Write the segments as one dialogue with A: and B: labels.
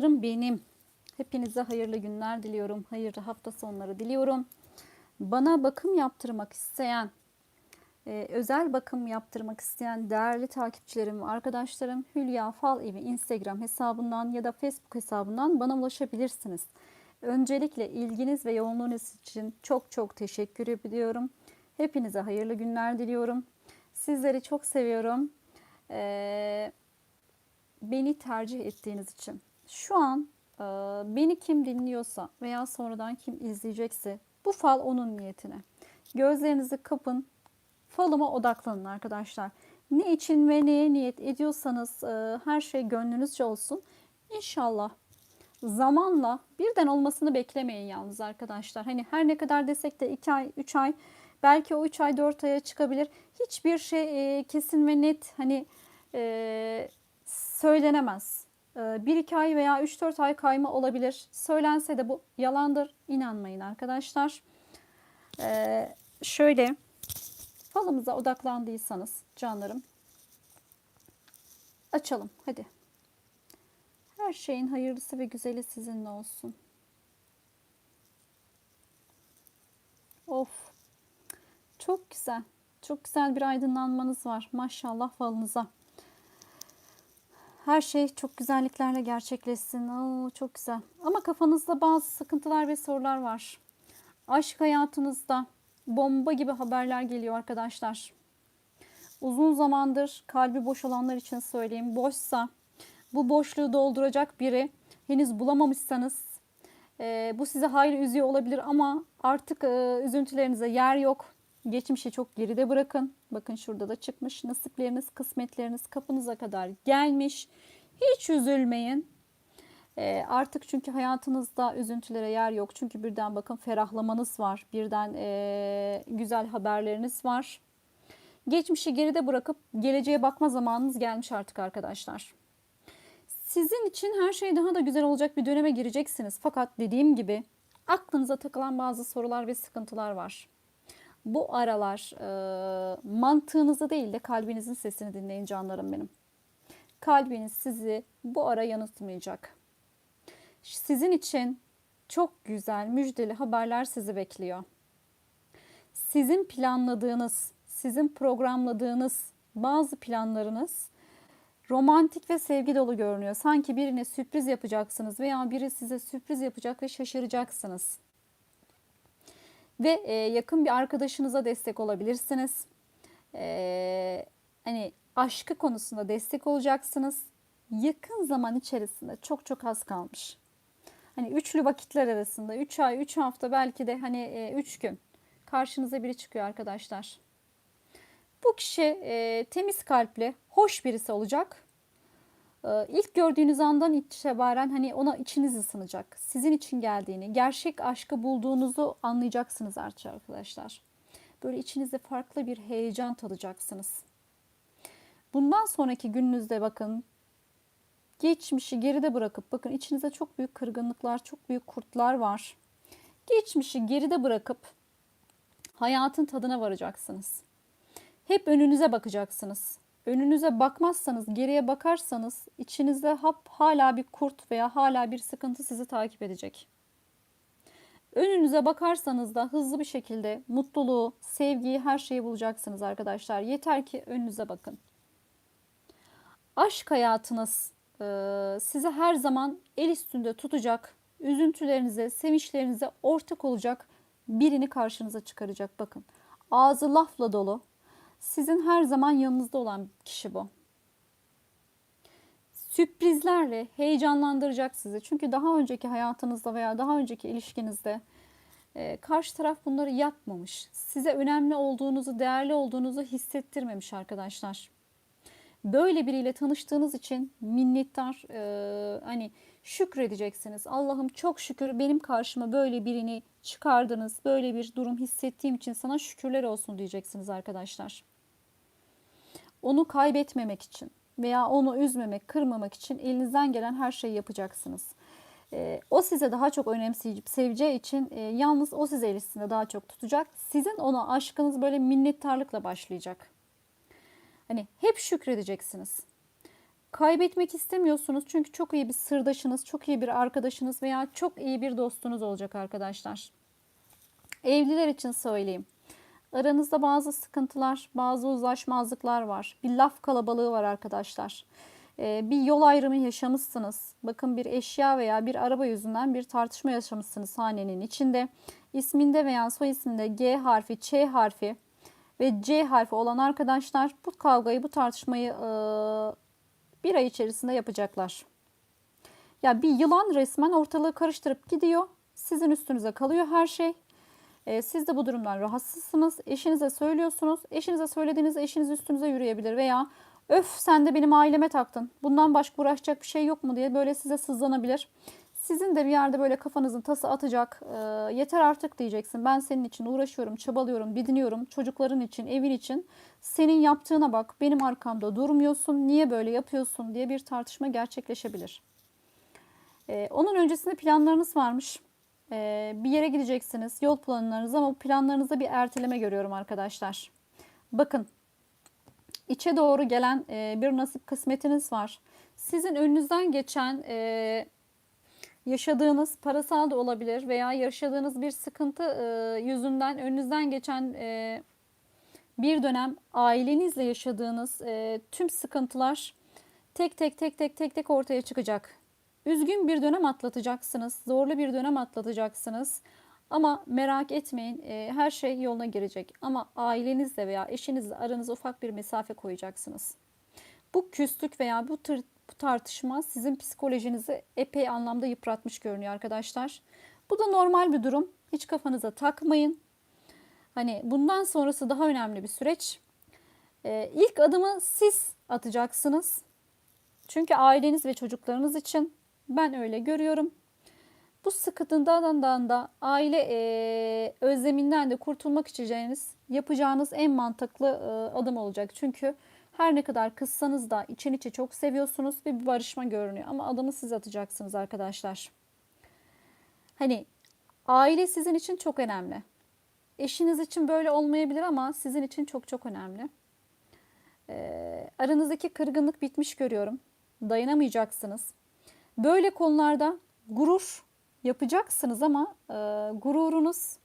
A: Canlarım benim. Hepinize hayırlı günler diliyorum. Hayırlı hafta sonları diliyorum. Bana bakım yaptırmak isteyen, e, özel bakım yaptırmak isteyen değerli takipçilerim ve arkadaşlarım Hülya Fal Evi Instagram hesabından ya da Facebook hesabından bana ulaşabilirsiniz. Öncelikle ilginiz ve yoğunluğunuz için çok çok teşekkür ediyorum. Hepinize hayırlı günler diliyorum. Sizleri çok seviyorum. Ee, beni tercih ettiğiniz için. Şu an e, beni kim dinliyorsa veya sonradan kim izleyecekse bu fal onun niyetine. Gözlerinizi kapın, falıma odaklanın arkadaşlar. Ne için ve neye niyet ediyorsanız e, her şey gönlünüzce olsun. İnşallah zamanla birden olmasını beklemeyin yalnız arkadaşlar. Hani her ne kadar desek de 2 ay, 3 ay belki o 3 ay 4 aya çıkabilir. Hiçbir şey e, kesin ve net hani e, söylenemez. E, 1-2 ay veya 3-4 ay kayma olabilir. Söylense de bu yalandır. İnanmayın arkadaşlar. E, şöyle falımıza odaklandıysanız canlarım açalım hadi. Her şeyin hayırlısı ve güzeli sizinle olsun. Of. Çok güzel. Çok güzel bir aydınlanmanız var. Maşallah falınıza. Her şey çok güzelliklerle gerçekleşsin. Oo, çok güzel. Ama kafanızda bazı sıkıntılar ve sorular var. Aşk hayatınızda bomba gibi haberler geliyor arkadaşlar. Uzun zamandır kalbi boş olanlar için söyleyeyim. Boşsa bu boşluğu dolduracak biri henüz bulamamışsanız e, bu size hayli üzüyor olabilir ama artık e, üzüntülerinize yer yok. Geçmişi çok geride bırakın. Bakın şurada da çıkmış. Nasipleriniz, kısmetleriniz kapınıza kadar gelmiş. Hiç üzülmeyin. E, artık çünkü hayatınızda üzüntülere yer yok. Çünkü birden bakın ferahlamanız var. Birden e, güzel haberleriniz var. Geçmişi geride bırakıp geleceğe bakma zamanınız gelmiş artık arkadaşlar. Sizin için her şey daha da güzel olacak bir döneme gireceksiniz. Fakat dediğim gibi aklınıza takılan bazı sorular ve sıkıntılar var. Bu aralar e, mantığınızı değil de kalbinizin sesini dinleyin canlarım benim. Kalbiniz sizi bu ara yanıltmayacak. Sizin için çok güzel müjdeli haberler sizi bekliyor. Sizin planladığınız, sizin programladığınız bazı planlarınız romantik ve sevgi dolu görünüyor. Sanki birine sürpriz yapacaksınız veya biri size sürpriz yapacak ve şaşıracaksınız. Ve e, yakın bir arkadaşınıza destek olabilirsiniz. E, hani aşkı konusunda destek olacaksınız. Yakın zaman içerisinde çok çok az kalmış. Hani üçlü vakitler arasında 3 üç ay, 3 hafta belki de hani 3 e, gün karşınıza biri çıkıyor arkadaşlar. Bu kişi e, temiz kalpli, hoş birisi olacak. E, ilk gördüğünüz andan itibaren hani ona içiniz ısınacak. Sizin için geldiğini, gerçek aşkı bulduğunuzu anlayacaksınız artık arkadaşlar. Böyle içinizde farklı bir heyecan tadacaksınız. Bundan sonraki gününüzde bakın geçmişi geride bırakıp bakın içinizde çok büyük kırgınlıklar, çok büyük kurtlar var. Geçmişi geride bırakıp hayatın tadına varacaksınız. Hep önünüze bakacaksınız. Önünüze bakmazsanız, geriye bakarsanız içinizde hap hala bir kurt veya hala bir sıkıntı sizi takip edecek. Önünüze bakarsanız da hızlı bir şekilde mutluluğu, sevgiyi, her şeyi bulacaksınız arkadaşlar. Yeter ki önünüze bakın. Aşk hayatınız e, sizi her zaman el üstünde tutacak, üzüntülerinize, sevinçlerinize ortak olacak birini karşınıza çıkaracak. Bakın ağzı lafla dolu, sizin her zaman yanınızda olan kişi bu. Sürprizlerle heyecanlandıracak sizi. Çünkü daha önceki hayatınızda veya daha önceki ilişkinizde e, karşı taraf bunları yapmamış. Size önemli olduğunuzu, değerli olduğunuzu hissettirmemiş arkadaşlar. Böyle biriyle tanıştığınız için minnettar, e, hani şükredeceksiniz. Allah'ım çok şükür benim karşıma böyle birini çıkardınız. Böyle bir durum hissettiğim için sana şükürler olsun diyeceksiniz arkadaşlar onu kaybetmemek için veya onu üzmemek, kırmamak için elinizden gelen her şeyi yapacaksınız. E, o size daha çok önemseyip seveceği için e, yalnız o size elisinde daha çok tutacak. Sizin ona aşkınız böyle minnettarlıkla başlayacak. Hani hep şükredeceksiniz. Kaybetmek istemiyorsunuz çünkü çok iyi bir sırdaşınız, çok iyi bir arkadaşınız veya çok iyi bir dostunuz olacak arkadaşlar. Evliler için söyleyeyim. Aranızda bazı sıkıntılar, bazı uzlaşmazlıklar var. Bir laf kalabalığı var arkadaşlar. Ee, bir yol ayrımı yaşamışsınız. Bakın bir eşya veya bir araba yüzünden bir tartışma yaşamışsınız hanenin içinde. İsminde veya soy isminde G harfi, Ç harfi ve C harfi olan arkadaşlar bu kavgayı, bu tartışmayı e, bir ay içerisinde yapacaklar. Ya bir yılan resmen ortalığı karıştırıp gidiyor. Sizin üstünüze kalıyor her şey. E, siz de bu durumdan rahatsızsınız. Eşinize söylüyorsunuz. Eşinize söylediğinizde eşiniz üstünüze yürüyebilir veya öf sen de benim aileme taktın. Bundan başka uğraşacak bir şey yok mu diye böyle size sızlanabilir. Sizin de bir yerde böyle kafanızın tası atacak. E, yeter artık diyeceksin. Ben senin için uğraşıyorum, çabalıyorum, didiniyorum. Çocukların için, evin için. Senin yaptığına bak. Benim arkamda durmuyorsun. Niye böyle yapıyorsun diye bir tartışma gerçekleşebilir. E, onun öncesinde planlarınız varmış. E, bir yere gideceksiniz. Yol planlarınız ama planlarınızda bir erteleme görüyorum arkadaşlar. Bakın içe doğru gelen e, bir nasip kısmetiniz var. Sizin önünüzden geçen e, yaşadığınız parasal da olabilir veya yaşadığınız bir sıkıntı e, yüzünden önünüzden geçen e, bir dönem ailenizle yaşadığınız e, tüm sıkıntılar tek tek tek tek tek tek ortaya çıkacak. Üzgün bir dönem atlatacaksınız, zorlu bir dönem atlatacaksınız. Ama merak etmeyin her şey yoluna girecek. Ama ailenizle veya eşinizle aranıza ufak bir mesafe koyacaksınız. Bu küslük veya bu, bu tartışma sizin psikolojinizi epey anlamda yıpratmış görünüyor arkadaşlar. Bu da normal bir durum. Hiç kafanıza takmayın. Hani bundan sonrası daha önemli bir süreç. Ee, ilk adımı siz atacaksınız. Çünkü aileniz ve çocuklarınız için ben öyle görüyorum. Bu sıkıntıdan da aile e, özleminden de kurtulmak için yapacağınız en mantıklı e, adım olacak. Çünkü her ne kadar kızsanız da için içe çok seviyorsunuz ve bir barışma görünüyor. Ama adımı siz atacaksınız arkadaşlar. Hani aile sizin için çok önemli. Eşiniz için böyle olmayabilir ama sizin için çok çok önemli. E, aranızdaki kırgınlık bitmiş görüyorum. Dayanamayacaksınız. Böyle konularda gurur yapacaksınız ama e, gururunuz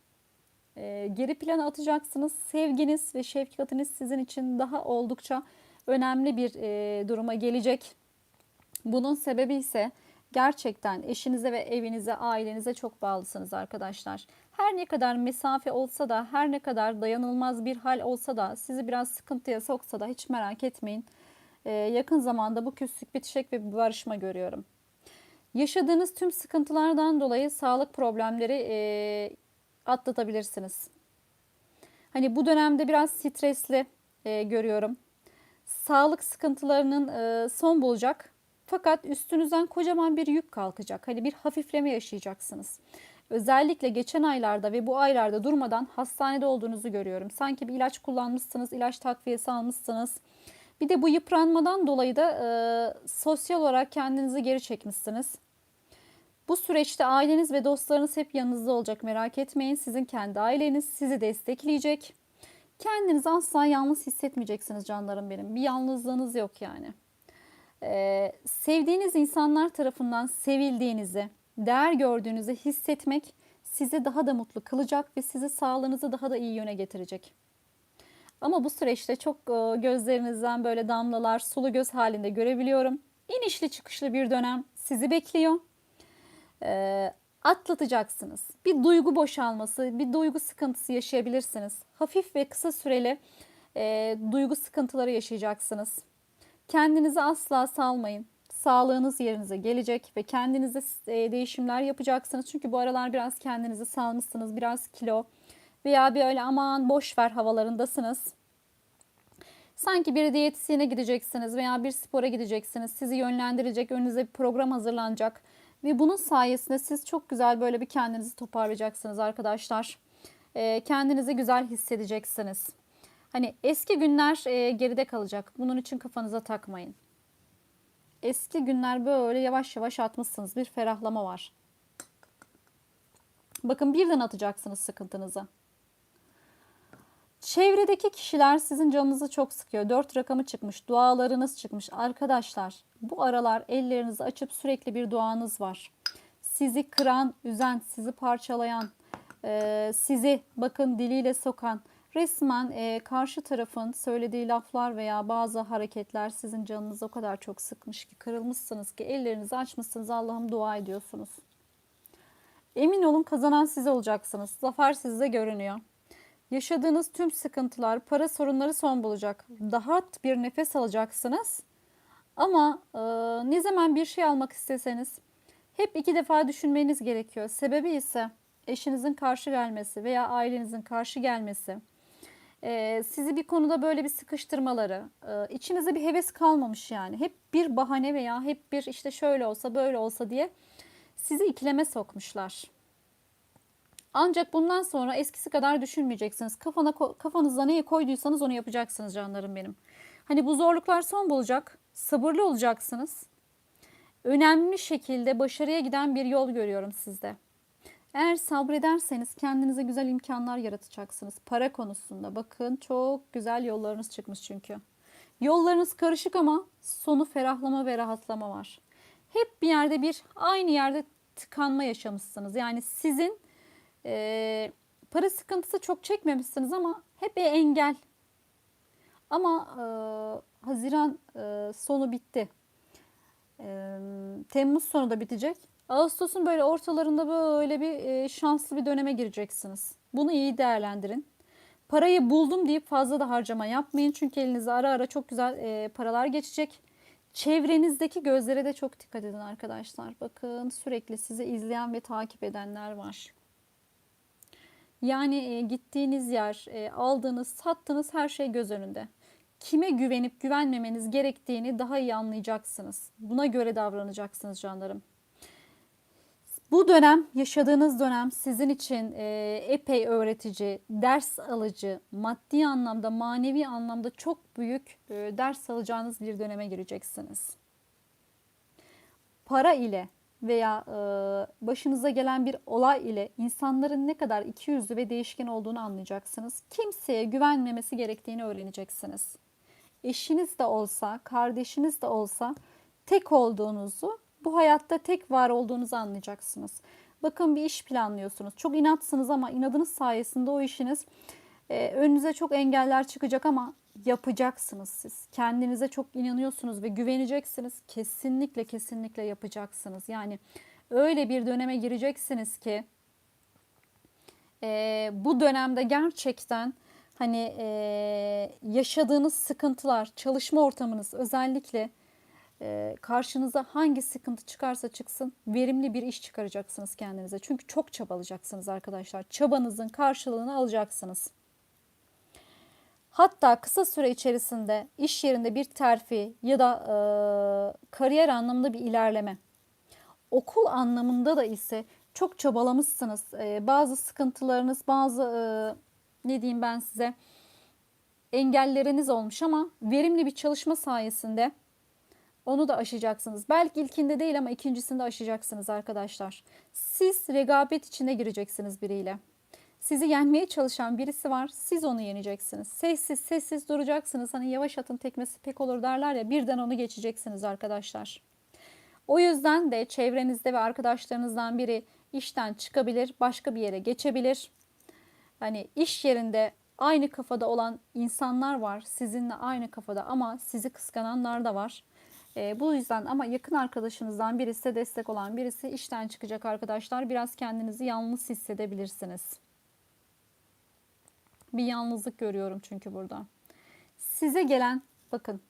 A: e, geri plana atacaksınız. Sevginiz ve şefkatiniz sizin için daha oldukça önemli bir e, duruma gelecek. Bunun sebebi ise gerçekten eşinize ve evinize, ailenize çok bağlısınız arkadaşlar. Her ne kadar mesafe olsa da, her ne kadar dayanılmaz bir hal olsa da, sizi biraz sıkıntıya soksa da hiç merak etmeyin. Ee, yakın zamanda bu küslük bitecek ve bir barışma görüyorum. Yaşadığınız tüm sıkıntılardan dolayı sağlık problemleri e, atlatabilirsiniz. Hani bu dönemde biraz stresli e, görüyorum. Sağlık sıkıntılarının e, son bulacak. Fakat üstünüzden kocaman bir yük kalkacak. Hani bir hafifleme yaşayacaksınız. Özellikle geçen aylarda ve bu aylarda durmadan hastanede olduğunuzu görüyorum. Sanki bir ilaç kullanmışsınız, ilaç takviyesi almışsınız. Bir de bu yıpranmadan dolayı da e, sosyal olarak kendinizi geri çekmişsiniz. Bu süreçte aileniz ve dostlarınız hep yanınızda olacak merak etmeyin. Sizin kendi aileniz sizi destekleyecek. Kendinizi asla yalnız hissetmeyeceksiniz canlarım benim. Bir yalnızlığınız yok yani. Ee, sevdiğiniz insanlar tarafından sevildiğinizi, değer gördüğünüzü hissetmek sizi daha da mutlu kılacak ve sizi sağlığınızı daha da iyi yöne getirecek. Ama bu süreçte çok e, gözlerinizden böyle damlalar sulu göz halinde görebiliyorum. İnişli çıkışlı bir dönem sizi bekliyor. E, atlatacaksınız. Bir duygu boşalması, bir duygu sıkıntısı yaşayabilirsiniz. Hafif ve kısa süreli e, duygu sıkıntıları yaşayacaksınız. Kendinizi asla salmayın. Sağlığınız yerinize gelecek ve kendinize e, değişimler yapacaksınız. Çünkü bu aralar biraz kendinizi salmışsınız. Biraz kilo veya bir öyle aman boş ver havalarındasınız. Sanki bir diyetisyene gideceksiniz veya bir spora gideceksiniz. Sizi yönlendirecek, önünüze bir program hazırlanacak. Ve bunun sayesinde siz çok güzel böyle bir kendinizi toparlayacaksınız arkadaşlar. E, kendinizi güzel hissedeceksiniz. Hani eski günler e, geride kalacak. Bunun için kafanıza takmayın. Eski günler böyle yavaş yavaş atmışsınız. Bir ferahlama var. Bakın birden atacaksınız sıkıntınızı. Çevredeki kişiler sizin canınızı çok sıkıyor. Dört rakamı çıkmış, dualarınız çıkmış. Arkadaşlar bu aralar ellerinizi açıp sürekli bir duanız var. Sizi kıran, üzen, sizi parçalayan, e, sizi bakın diliyle sokan, resmen e, karşı tarafın söylediği laflar veya bazı hareketler sizin canınızı o kadar çok sıkmış ki kırılmışsınız ki ellerinizi açmışsınız Allah'ım dua ediyorsunuz. Emin olun kazanan siz olacaksınız. Zafer sizde görünüyor. Yaşadığınız tüm sıkıntılar, para sorunları son bulacak. Daha bir nefes alacaksınız. Ama e, ne zaman bir şey almak isteseniz hep iki defa düşünmeniz gerekiyor. Sebebi ise eşinizin karşı gelmesi veya ailenizin karşı gelmesi. E, sizi bir konuda böyle bir sıkıştırmaları, e, içinizde bir heves kalmamış yani. Hep bir bahane veya hep bir işte şöyle olsa böyle olsa diye sizi ikileme sokmuşlar. Ancak bundan sonra eskisi kadar düşünmeyeceksiniz. Kafana kafanızda neye koyduysanız onu yapacaksınız canlarım benim. Hani bu zorluklar son bulacak. Sabırlı olacaksınız. Önemli şekilde başarıya giden bir yol görüyorum sizde. Eğer sabrederseniz kendinize güzel imkanlar yaratacaksınız. Para konusunda bakın çok güzel yollarınız çıkmış çünkü. Yollarınız karışık ama sonu ferahlama ve rahatlama var. Hep bir yerde bir aynı yerde tıkanma yaşamışsınız. Yani sizin e, para sıkıntısı çok çekmemişsiniz ama hep bir engel. Ama e, Haziran e, sonu bitti. E, Temmuz sonu da bitecek. Ağustos'un böyle ortalarında böyle bir e, şanslı bir döneme gireceksiniz. Bunu iyi değerlendirin. Parayı buldum deyip fazla da harcama yapmayın. Çünkü elinize ara ara çok güzel e, paralar geçecek. Çevrenizdeki gözlere de çok dikkat edin arkadaşlar. Bakın sürekli sizi izleyen ve takip edenler var. Yani gittiğiniz yer, aldığınız, sattığınız her şey göz önünde. Kime güvenip güvenmemeniz gerektiğini daha iyi anlayacaksınız. Buna göre davranacaksınız canlarım. Bu dönem, yaşadığınız dönem sizin için epey öğretici, ders alıcı, maddi anlamda, manevi anlamda çok büyük ders alacağınız bir döneme gireceksiniz. Para ile veya e, başınıza gelen bir olay ile insanların ne kadar ikiyüzlü ve değişken olduğunu anlayacaksınız. Kimseye güvenmemesi gerektiğini öğreneceksiniz. Eşiniz de olsa, kardeşiniz de olsa tek olduğunuzu, bu hayatta tek var olduğunuzu anlayacaksınız. Bakın bir iş planlıyorsunuz. Çok inatsınız ama inadınız sayesinde o işiniz e, önünüze çok engeller çıkacak ama yapacaksınız siz. Kendinize çok inanıyorsunuz ve güveneceksiniz. Kesinlikle kesinlikle yapacaksınız. Yani öyle bir döneme gireceksiniz ki e, bu dönemde gerçekten hani e, yaşadığınız sıkıntılar, çalışma ortamınız özellikle e, karşınıza hangi sıkıntı çıkarsa çıksın verimli bir iş çıkaracaksınız kendinize. Çünkü çok çabalayacaksınız arkadaşlar. Çabanızın karşılığını alacaksınız. Hatta kısa süre içerisinde iş yerinde bir terfi ya da e, kariyer anlamında bir ilerleme. Okul anlamında da ise çok çabalamışsınız. E, bazı sıkıntılarınız, bazı e, ne diyeyim ben size engelleriniz olmuş ama verimli bir çalışma sayesinde onu da aşacaksınız. Belki ilkinde değil ama ikincisinde aşacaksınız arkadaşlar. Siz rekabet içine gireceksiniz biriyle. Sizi yenmeye çalışan birisi var. Siz onu yeneceksiniz. Sessiz sessiz duracaksınız. Hani yavaş atın tekmesi pek olur derler ya birden onu geçeceksiniz arkadaşlar. O yüzden de çevrenizde ve arkadaşlarınızdan biri işten çıkabilir, başka bir yere geçebilir. Hani iş yerinde aynı kafada olan insanlar var. Sizinle aynı kafada ama sizi kıskananlar da var. E, bu yüzden ama yakın arkadaşınızdan birisi destek olan birisi işten çıkacak arkadaşlar. Biraz kendinizi yalnız hissedebilirsiniz. Bir yalnızlık görüyorum çünkü burada. Size gelen bakın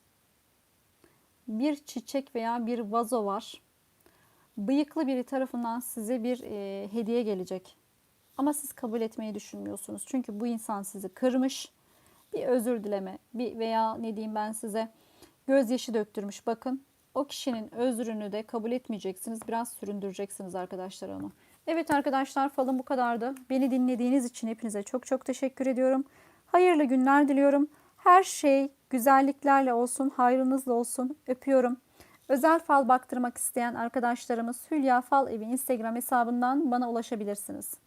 A: bir çiçek veya bir vazo var. Bıyıklı biri tarafından size bir e, hediye gelecek. Ama siz kabul etmeyi düşünmüyorsunuz. Çünkü bu insan sizi kırmış. Bir özür dileme bir veya ne diyeyim ben size gözyaşı döktürmüş. Bakın o kişinin özrünü de kabul etmeyeceksiniz. Biraz süründüreceksiniz arkadaşlar onu. Evet arkadaşlar falım bu kadardı. Beni dinlediğiniz için hepinize çok çok teşekkür ediyorum. Hayırlı günler diliyorum. Her şey güzelliklerle olsun, hayrınızla olsun. Öpüyorum. Özel fal baktırmak isteyen arkadaşlarımız Hülya Fal Evi Instagram hesabından bana ulaşabilirsiniz.